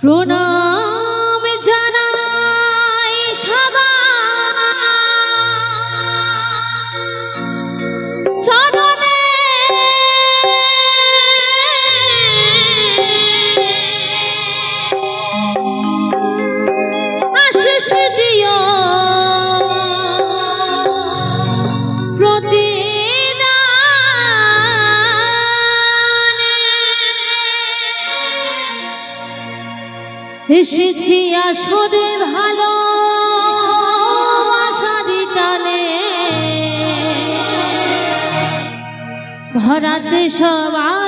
প্রণাম এসেছি আসরে ভালো টানে। ভরাতে সবাই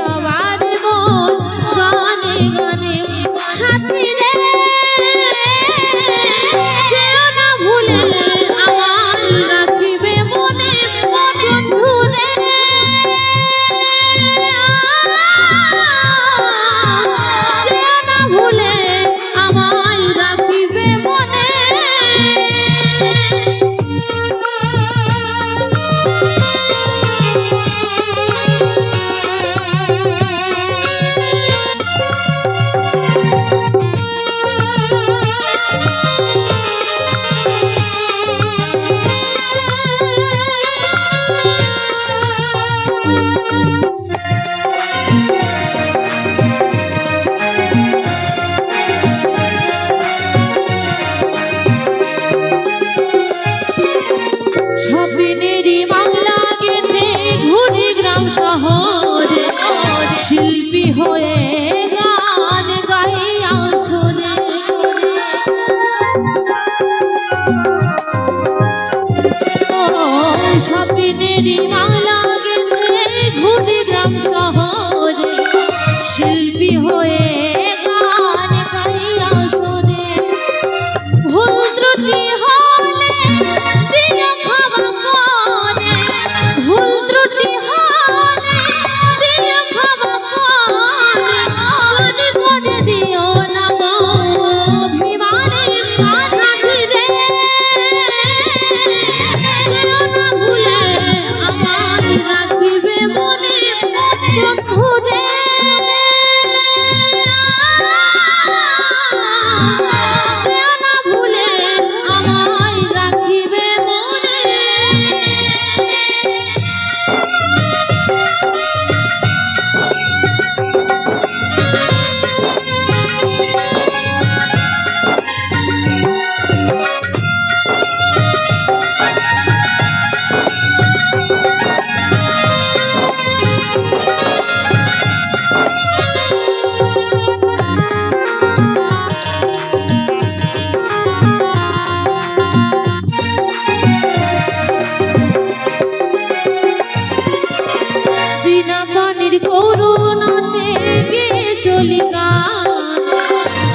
চলি গান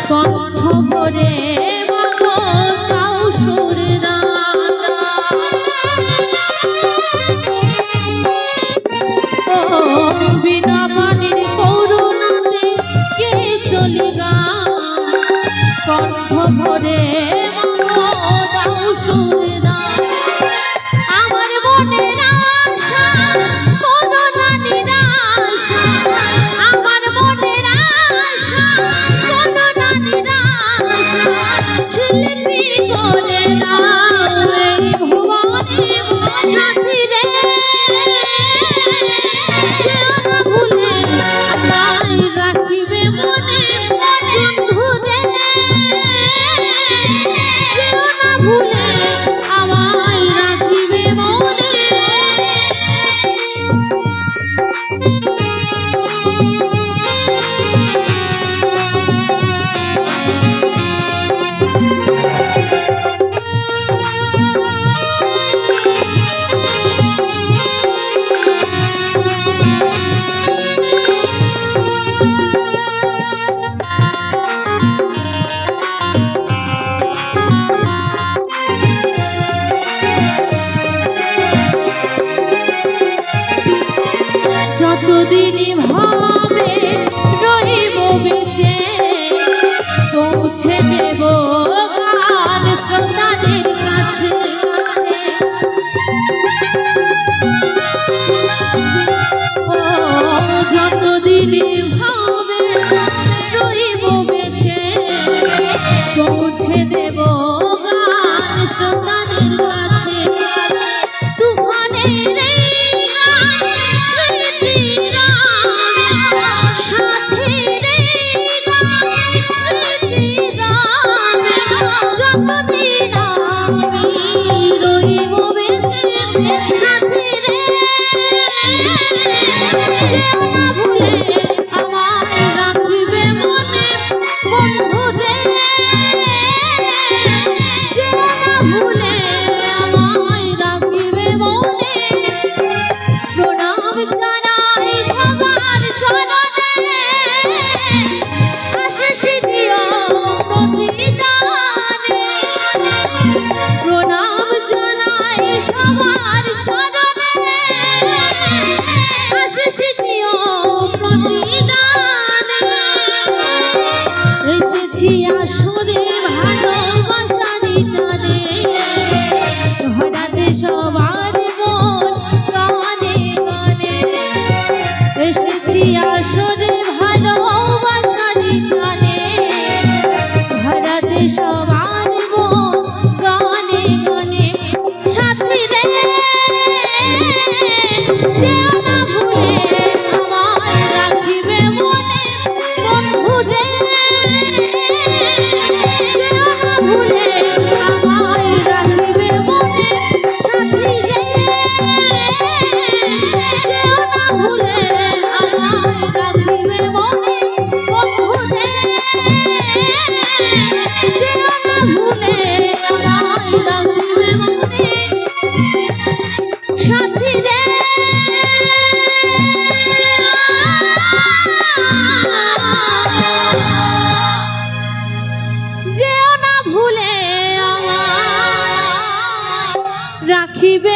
কণ্ঠ ভরে বিনা পানির করুণাতে কে চলি গান কণ্ঠ ভরে দাও সুরে ঝুলপি করে ছিলে ভুলে আমায় রাখিবে মনে